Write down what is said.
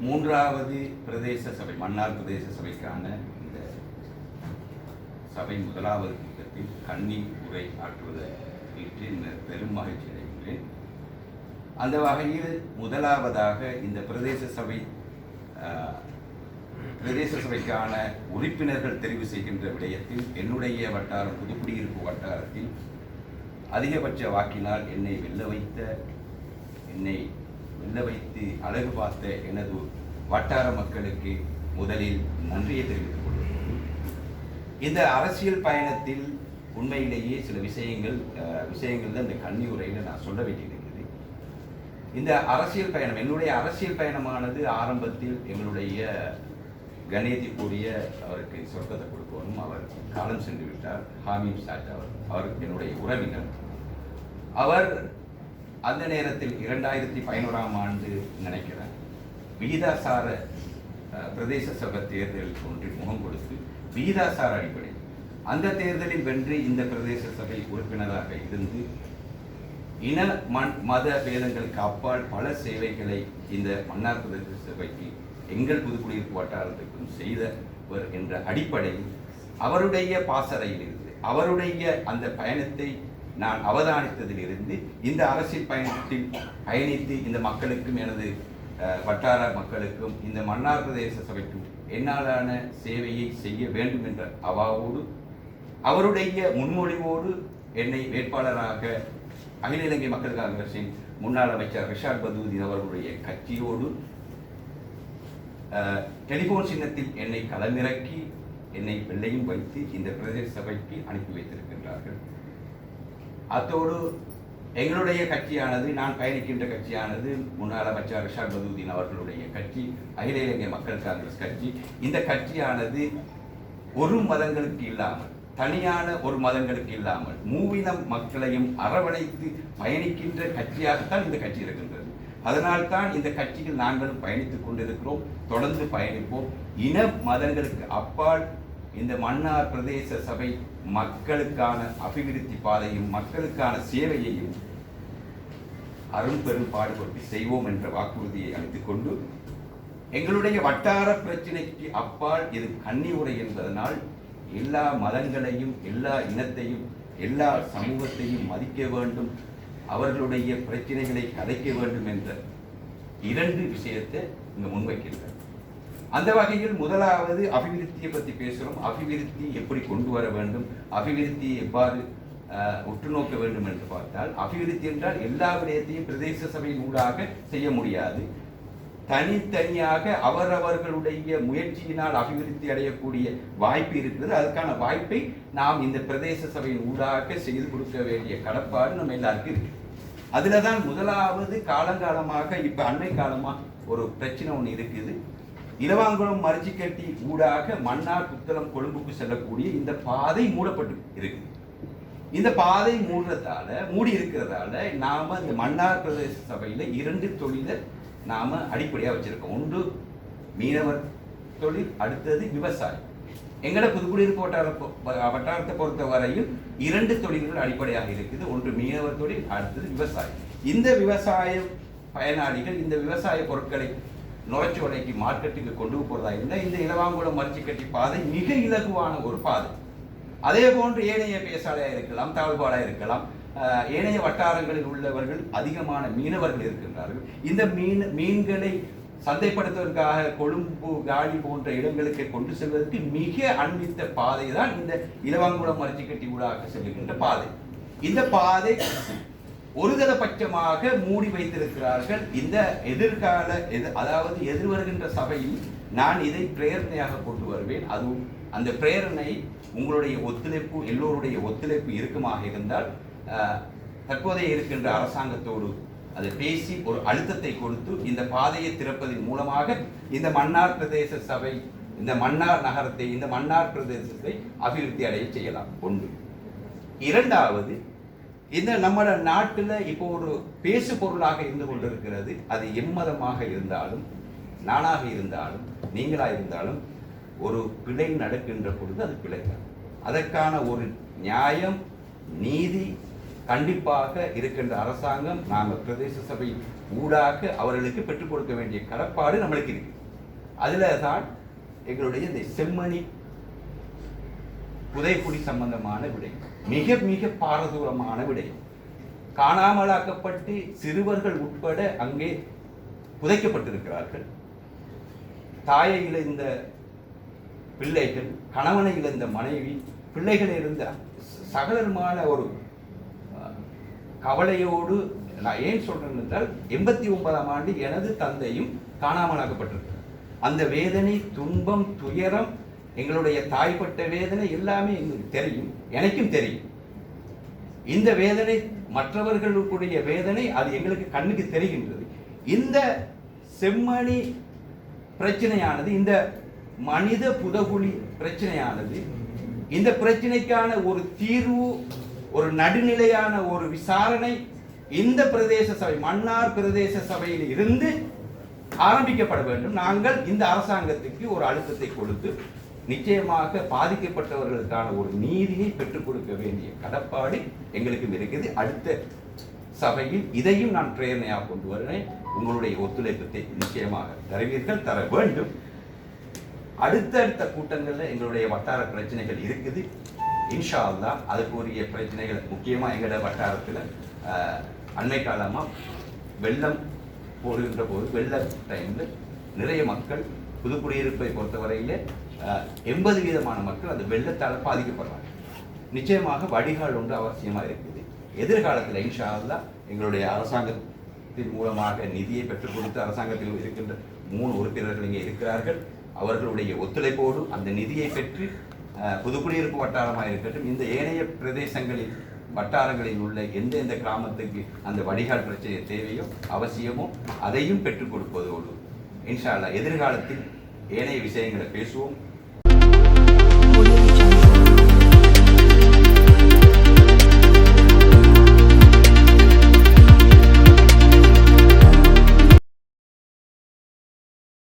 மூன்றாவது பிரதேச சபை மன்னார் பிரதேச சபைக்கான இந்த சபை முதலாவது கூட்டத்தில் கன்னி உரை ஆற்றுவதை இந்த பெரும் மகிழ்ச்சி அடைகின்றேன். அந்த வகையில் முதலாவதாக இந்த பிரதேச சபை பிரதேச சபைக்கான உறுப்பினர்கள் தெரிவு செய்கின்ற விடயத்தில் என்னுடைய வட்டாரம் புதுக்குடியிருப்பு வட்டாரத்தில் அதிகபட்ச வாக்கினால் என்னை வெல்ல வைத்த என்னை வெல்ல வைத்து அழகு பார்த்த எனது வட்டார மக்களுக்கு முதலில் நன்றியை தெரிவித்துக் கொள்கிறேன். இந்த அரசியல் பயணத்தில் உண்மையிலேயே சில விஷயங்கள் விஷயங்கள் தான் இந்த கன்னி உரையில் நான் சொல்ல வேண்டியிருக்கிறது. இந்த அரசியல் பயணம் என்னுடைய அரசியல் பயணமானது ஆரம்பத்தில் எங்களுடைய கணேதிக்குரிய அவருக்கு சொர்க்கத்தை கொடுக்கணும். அவர் காலம் சென்று விட்டார். ஹாமீம் சாட் அவர் அவர் என்னுடைய உறவினர். அவர் அந்த நேரத்தில் இரண்டாயிரத்தி பதினோராம் ஆண்டு நினைக்கிறேன் விகிதாசார பிரதேச சபை தேர்தல் ஒன்றில் முகம் கொடுத்து விகிதாசார அடிப்படை. அந்த தேர்தலில் வென்று இந்த பிரதேச சபை உறுப்பினராக இருந்து இன மண் மத பேதங்களுக்கு அப்பால் பல சேவைகளை இந்த மன்னார் பிரதேச சபைக்கு எங்கள் புதுக்குடியிருப்பு வட்டாரத்துக்கும் செய்தவர் என்ற அடிப்படையில் அவருடைய பாசறையில் இருந்து அவருடைய அந்த பயணத்தை நான் அவதானித்ததிலிருந்து இந்த அரசியல் பயணத்தில் பயணித்து இந்த மக்களுக்கும் எனது வட்டார மக்களுக்கும் இந்த மன்னார் பிரதேச சபைக்கும் என்னாலான சேவையை செய்ய வேண்டும் என்ற அவாவோடு அவருடைய முன்மொழிவோடு என்னை வேட்பாளராக அகில இலங்கை மக்கள் காங்கிரசின் முன்னாள் அமைச்சர் ரிஷாட் பதூதீன் அவர்களுடைய கட்சியோடு டெலிபோன் சின்னத்தில் என்னை களமிறக்கி என்னை வெள்ளையும் வைத்து இந்த பிரதேச சபைக்கு அனுப்பி வைத்திருக்கின்றார்கள். அத்தோடு எங்களுடைய கட்சியானது நான் பயணிக்கின்ற கட்சியானது முன்னாள் அமைச்சர் ரிஷாட் பதுதீன் அவர்களுடைய கட்சி அகில இலங்கை மக்கள் காங்கிரஸ் கட்சி இந்த கட்சியானது ஒரு மதங்களுக்கு இல்லாமல் தனியான ஒரு மதங்களுக்கு இல்லாமல் மூவினம் மக்களையும் அரவணைத்து பயணிக்கின்ற கட்சியாகத்தான் இந்த கட்சி இருக்கின்றது. அதனால்தான் இந்த கட்சியில் நாங்களும் பயணித்துக் கொண்டிருக்கிறோம் தொடர்ந்து பயணிப்போம். இன மதங்களுக்கு அப்பால் இந்த மன்னார் பிரதேச சபை மக்களுக்கான அபிவிருத்தி பாதையும் மக்களுக்கான சேவையையும் அரும்பெரும் பாடுபட்டு செய்வோம் என்ற வாக்குறுதியை அளித்துக் கொண்டு எங்களுடைய வட்டார பிரச்சனைக்கு அப்பால் இது கன்னி உரை என்பதனால் எல்லா மதங்களையும் எல்லா இனத்தையும் எல்லா சமூகத்தையும் மதிக்க வேண்டும் அவர்களுடைய பிரச்சனைகளை கதைக்க வேண்டும் என்ற இரண்டு விஷயத்தை இங்க முன்வைக்கின்றனர். அந்த வகையில் முதலாவது அபிவிருத்தியை பற்றி பேசுகிறோம் அபிவிருத்தி எப்படி கொண்டு வர வேண்டும்? அபிவிருத்தியை எவ்வாறு உற்று நோக்க வேண்டும் என்று பார்த்தால் அபிவிருத்தி என்றால் எல்லா விடயத்தையும் பிரதேச சபையின் ஊடாக செய்ய முடியாது. தனித்தனியாக அவரவர்களுடைய முயற்சியினால் அபிவிருத்தி அடையக்கூடிய வாய்ப்பு இருக்கிறது. அதுக்கான வாய்ப்பை நாம் இந்த பிரதேச சபையின் ஊடாக செய்து கொடுக்க வேண்டிய கடப்பாடு நம்ம எல்லாருக்கும் இருக்கு. அதில் தான் முதலாவது காலங்காலமாக இப்போ அண்மை காலமாக ஒரு பிரச்சனை ஒன்று இருக்குது. இலவாங்குளம் மரிச்சிக்கட்டி ஊடாக மன்னார் புத்தளம் கொழும்புக்கு செல்லக்கூடிய இந்த பாதை மூடப்பட்டு இருக்குது. இந்த பாதை மூடுறதால மூடி இருக்கிறதால நாம இந்த மன்னார் பிரதேச சபையில இரண்டு தொழிலை நாம அடிப்படையாக வச்சிருக்கோம். ஒன்று மீனவர் தொழில் அடுத்தது விவசாயம். எங்கட புதுக்குடியிருப்பு வட்டார வட்டாரத்தை பொறுத்த வரையில் இரண்டு தொழில்கள் அடிப்படையாக இருக்குது. ஒன்று மீனவர் தொழில் அடுத்தது விவசாயம். இந்த விவசாய பயனாளிகள் இந்த விவசாய பொருட்களை நுழைச்சோலைக்கு மார்க்கெட்டுக்கு கொண்டு போகிறதா இருந்தால் இந்த இலவாங்குளம் மரிச்சிக்கட்டி பாதை மிக இலகுவான ஒரு பாதை. அதே போன்று ஏனைய பேசாலையாக இருக்கலாம் தாழ்பாடாக இருக்கலாம் ஏனைய வட்டாரங்களில் உள்ளவர்கள் அதிகமான மீனவர்கள் இருக்கின்றார்கள். இந்த மீன் மீன்களை சந்தைப்படுத்துவதற்காக கொழும்பு காலி போன்ற இடங்களுக்கு கொண்டு செல்வதற்கு மிக அண்மித்த பாதை தான் இந்த இலவங்குளம் மரச்சிக்கட்டி ஊடாக செல்கின்ற பாதை. இந்த பாதை ஒருதலைபட்சமாக மூடி வைத்திருக்கிறார்கள். இந்த எதிர்கால எது அதாவது எதிர்வருகின்ற சபையில் நான் இதை பிரேரணையாக கொண்டு வருவேன். அதுவும் அந்த பிரேரணை உங்களுடைய ஒத்துழைப்பு எல்லோருடைய ஒத்துழைப்பு இருக்குமாக இருந்தால் தற்போதைய இருக்கின்ற அரசாங்கத்தோடு அதை பேசி ஒரு அழுத்தத்தை கொடுத்து இந்த பாதையை திறப்பதன் மூலமாக இந்த மன்னார் பிரதேச சபை இந்த மன்னார் நகரத்தை இந்த மன்னார் பிரதேசத்தை அபிவிருத்தி அடைய செய்யலாம். ஒன்று. இரண்டாவது இந்த நம்ம நாட்டில் இப்போ ஒரு பேசு பொருளாக இருந்து கொண்டிருக்கிறது. அது எம்மதமாக இருந்தாலும் நானாக இருந்தாலும் நீங்களாக இருந்தாலும் ஒரு பிழை நடக்கின்ற பொழுது அது பிழைதான் அதற்கான ஒரு நியாயம் நீதி கண்டிப்பாக இருக்கின்ற அரசாங்கம் நாங்கள் பிரதேச சபை ஊடாக அவர்களுக்கு பெற்றுக் கொடுக்க வேண்டிய கடப்பாடு நம்மளுக்கு இருக்கு. அதில் தான் எங்களுடைய இந்த செம்மணி புதைக்குடி சம்பந்தமான விடை. மிக மிக பாரதூரமான விடயம். காணாமலாக்கப்பட்டு சிறுவர்கள் உட்பட அங்கே புதைக்கப்பட்டிருக்கிறார்கள். தாயை இழந்த பிள்ளைகள் கணவனை இழந்த மனைவி பிள்ளைகள் இருந்த சகலருமான ஒரு கவலையோடு நான் ஏன் சொல்றேன் என்றால் எண்பத்தி ஒன்பதாம் ஆண்டு எனது தந்தையும் காணாமலாக்கப்பட்டிருக்கிறார். அந்த வேதனை துன்பம் துயரம் எங்களுடைய தாய்ப்பட்ட வேதனை எல்லாமே எங்களுக்கு தெரியும் எனக்கும் தெரியும். இந்த வேதனை மற்றவர்களுடைய வேதனை அது எங்களுக்கு கண்ணுக்கு தெரிகின்றது. இந்த செம்மணி பிரச்சனையானது இந்த மனித புதகுழி பிரச்சனையானது இந்த பிரச்சனைக்கான ஒரு தீர்வு ஒரு நடுநிலையான ஒரு விசாரணை இந்த பிரதேச சபை மன்னார் பிரதேச சபையில் இருந்து ஆரம்பிக்கப்பட வேண்டும். நாங்கள் இந்த அரசாங்கத்துக்கு ஒரு அழுத்தத்தை கொடுத்து நிச்சயமாக பாதிக்கப்பட்டவர்களுக்கான ஒரு நீதியை பெற்றுக் கொடுக்க வேண்டிய கடப்பாடு எங்களுக்கும் இருக்குது. அடுத்த சபையில் இதையும் நான் பிரேரணையாக கொண்டு வருவேன் உங்களுடைய ஒத்துழைப்பத்தை நிச்சயமாக தருவீர்கள் தர வேண்டும். அடுத்தடுத்த கூட்டங்களில் எங்களுடைய வட்டார பிரச்சனைகள் இருக்குது. இன்ஷா அல்லா அதுக்குரிய பிரச்சனைகள் முக்கியமாக எங்களோட வட்டாரத்தில் ஆஹ், அண்மை காலமாக வெள்ளம் போடுகின்ற போது வெள்ள டைமில் நிறைய மக்கள் புதுக்குடியிருப்பை பொறுத்தவரையில் எண்பது வீதமான மக்கள் அந்த வெள்ளத்தால் பாதிக்கப்படுறாங்க. நிச்சயமாக வடிகால் ஒன்று அவசியமாக இருக்குது. எதிர்காலத்தில் இன்ஷா அல்லாஹ் எங்களுடைய அரசாங்கத்தின் மூலமாக நிதியை பெற்றுக் கொடுத்து அரசாங்கத்தில் இருக்கின்ற மூணு உறுப்பினர்கள் இங்கே இருக்கிறார்கள். அவர்களுடைய ஒத்துழைப்போடு அந்த நிதியை பெற்று புதுக்குடியிருப்பு வட்டாரமாக இருக்கட்டும் இந்த ஏனைய பிரதேசங்களில் வட்டாரங்களில் உள்ள எந்த எந்த கிராமத்துக்கு அந்த வடிகால் பிரச்சனை தேவையோ அவசியமோ அதையும் பெற்றுக் கொடுப்பதோடு இன்ஷால்லா எதிர்காலத்தில் ஏனைய விஷயங்களை பேசுவோம்.